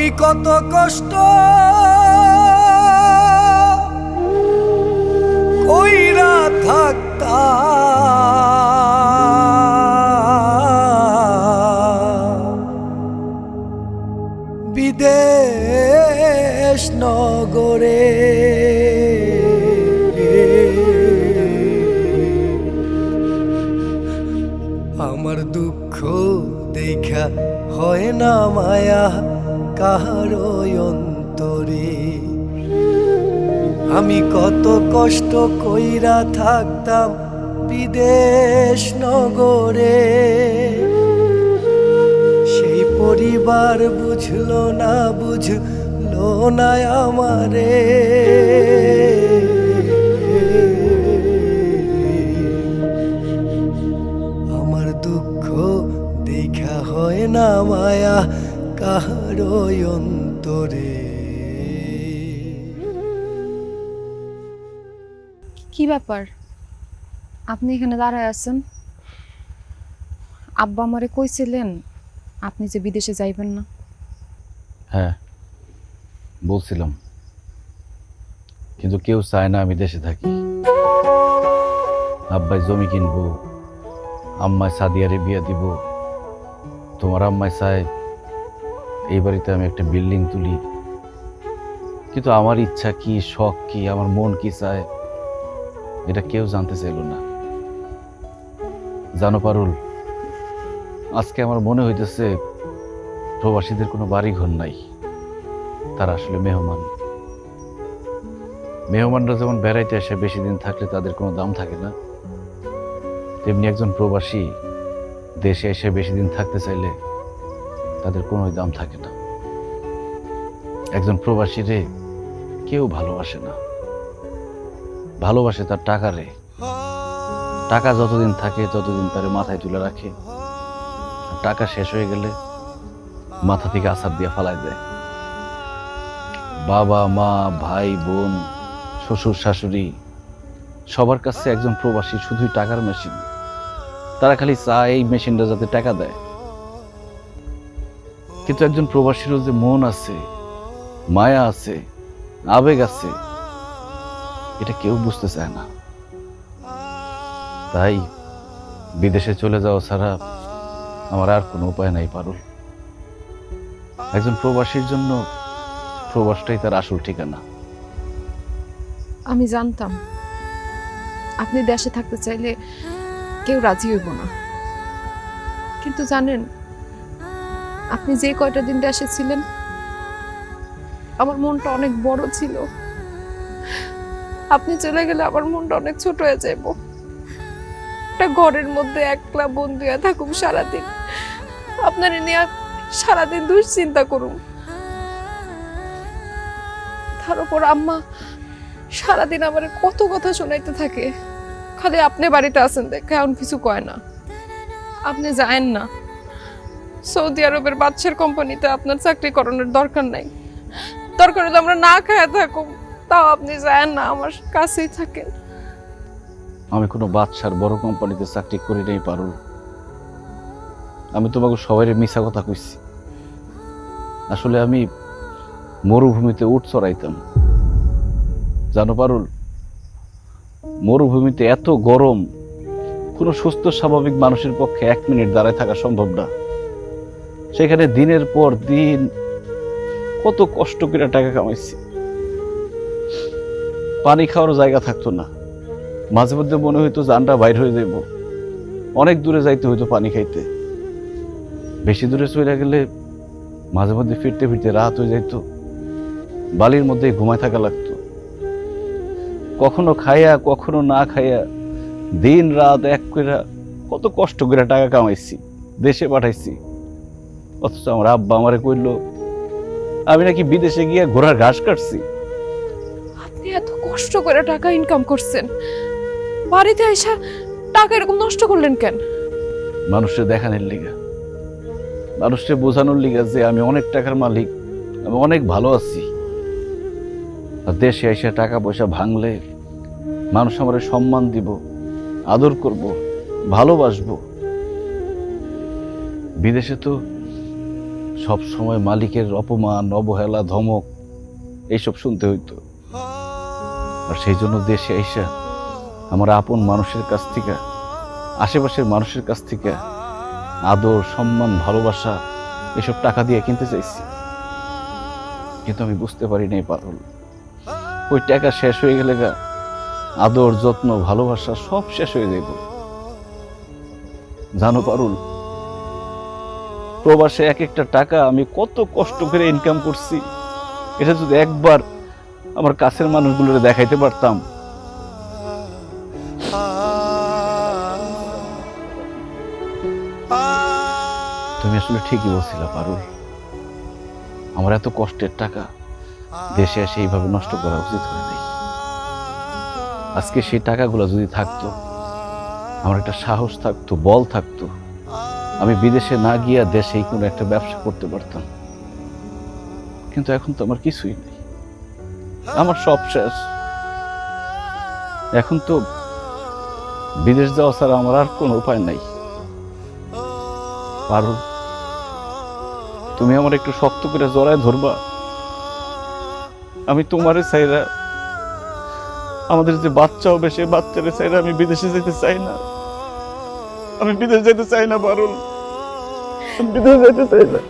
আমি কত কষ্ট কইরা থাকতাম বিদেশ নগরে আমার দুঃখ দেখা হয় না মায়া। কাহার অন্তরে। আমি কত কষ্ট কইরা থাকতাম বিদেশ নগরে। সেই পরিবার বুঝলো না বুঝলো না আমার। অন্তরে। কি ব্যাপার? আপনি এখানে দাঁড়ায় আছেন? আব্বা আমারে কইছিলেন আপনি যে বিদেশে যাইবেন না। হ্যাঁ বলছিলাম। কিন্তু কেউ চায় না আমি দেশে থাকি। আব্বাই জমি কিনবো আম্মায় সাদিয়ারে বিয়ে দিব। তোমার আম্মায় চায় এই বাড়িতে আমি একটা বিল্ডিং তুলি। কিন্তু আমার ইচ্ছা কি, শখ কি, আমার মন কি চায়, এটা কেউ জানতে চাইল না। জানো পারুল, আজকে আমার মনে হইতেছে প্রবাসীদের কোনো বাড়ি ঘর নাই, তারা আসলে মেহমান। মেহমানরা যেমন বেড়াইতে আসে, বেশি দিন থাকলে তাদের কোনো দাম থাকে না। তেমনি একজন প্রবাসী দেশে এসে বেশি দিন থাকতে চাইলে তাদের কোনো দাম থাকে না। একজন প্রবাসীরে কেউ ভালোবাসে না। ভালোবাসে তার টাকারে টাকা যতদিন থাকে, ততদিন তার মাথায় তুলে রাখে। টাকা শেষ হয়ে গেলে মাথা থেকে আসার দিয়ে ফালাই দেয়। বাবা, মা, ভাই, বোন, শ্বশুর, শাশুড়ি, সবার কাছে একজন প্রবাসী শুধুই টাকার মেশিন তারা খালি চায় এই মেশিনটা যাতে টাকা দেয়। কিন্তু একজন প্রবাসীরও যে মন আছে, মায়া আছে, আবেগ আছে, এটা কেউ বুঝতে চায় না। তাই বিদেশে চলে যাওয়া ছাড়া আমার আর কোনো উপায় নাই, পারুল। একজন প্রবাসীর জন্য প্রবাসটাই তার আসল ঠিকানা। আমি জানতাম, আপনি দেশে থাকতে চাইলে কেউ রাজি হইব না। কিন্তু জানেন আপনি যে কয়টা দিন দেশে ছিলেন আমার মনটা অনেক বড় ছিল। আপনি চলে গেলে আমার মনটা অনেক ছোট হয়ে যাইব। একটা ঘরের মধ্যে একলা বন্ধু হয়ে থাকুম সারাদিন। আপনার নিয়ে সারাদিন দুশ্চিন্তা করুম। তার উপর আম্মা সারাদিন আমার কত কথা শোনাইতে থাকে। খালি আপনি বাড়িতে আছেন দেখে এমন কিছু কয় না। আপনি যায়েন না। সৌদি আরবের বাদশার কোম্পানিতে আপনার চাকরি করানোর দরকার নাই। দরকার হলে আমরা না খায়া থাকুম। তাও আপনি যায়েন না, আমার কাছেই থাকেন। আমি কোনো বাদশার বড় কোম্পানিতে চাকরি করি নাই, পারুল। আমি তোমাকে সবাই মিশা কথা কইছি। আসলে আমি মরুভূমিতে উঠ চড়াইতাম। জানো পারুল, মরুভূমিতে এত গরম, কোনো সুস্থ স্বাভাবিক মানুষের পক্ষে এক মিনিট দাঁড়ায় থাকা সম্ভব না। সেখানে দিনের পর দিন কত কষ্ট করে টাকা কামাইছি। পানি খাওয়ার জায়গা থাকতো না। মাঝে মধ্যে মনে হইতো জানটা বাইর হয়ে যাইব। অনেক দূরে যাইতে হইতো পানি খাইতে। বেশি দূরে চলে গেলে মাঝে মধ্যে ফিরতে ফিরতে রাত হয়ে যাইতো। বালির মধ্যে ঘুমায় থাকা লাগতো। কখনো খাইয়া, কখনো না খাইয়া দিন, রাত এক করে কত কষ্ট করে টাকা কামাইছি, দেশে পাঠাইছি। অথচ আমার আব্বা আমারে কইলো আমি নাকি বিদেশে গিয়ে ঘোড়ার ঘাস কাটছি। আপনি এত কষ্ট করে টাকা ইনকাম করছেন। বাড়িতে এসে টাকা এরকম নষ্ট করলেন কেন? মানুষকে দেখানোর লিগা। মানুষকে বোঝানোর লিগা যে আমি অনেক টাকার মালিক আমি অনেক ভালো আছি। আর দেশে এসে টাকা পয়সা ভাঙলে মানুষ আমার সম্মান দিব আদর করব ভালোবাসবো। বিদেশে তো সব সময় মালিকের অপমান, অবহেলা, ধমক, এইসব শুনতে হইতো। আর সেই জন্য দেশে আইসা আমার আপন মানুষের কাছ থেকে, আশেপাশের মানুষের কাছ থেকে আদর, সম্মান, ভালোবাসা, এসব টাকা দিয়ে কিনতে চাইছি। কিন্তু আমি বুঝতে পারি নাই পারল ওই টাকা শেষ হয়ে গেলে গা, আদর, যত্ন, ভালোবাসা সব শেষ হয়ে যাইব। জানো পারুল প্রবাসে এক একটা টাকা আমি কত কষ্ট করে ইনকাম করছি। এটা যদি একবার আমার কাছের মানুষগুলোর দেখাইতে পারতাম। তুমি আসলে ঠিকই বলছিলা, পারুল। আমার এত কষ্টের টাকা দেশে এসে এইভাবে নষ্ট করা উচিত হয় নাই। আজকে সেই টাকাগুলো যদি থাকতো, আমার একটা সাহস থাকতো, বল থাকতো আমি বিদেশে না গিয়ে দেশেই কোনো একটা ব্যবসা করতে পারতাম। কিন্তু এখন তো আমার কিছুই নেই। আমার সব শেষ। এখন তো বিদেশ যাওয়া ছাড়া আমার আর কোনো উপায় নাই। পারো তুমি আমার একটু শক্ত করে জড়ায় ধরবা। আমি তোমারে চাইরা আমাদের যে বাচ্চা হবে সে বাচ্চারে চাইরা আমি বিদেশে যেতে চাই না। আমি বিদেশ যেতে চাই না, পারুল। আমি বিদেশ যেতে চাই না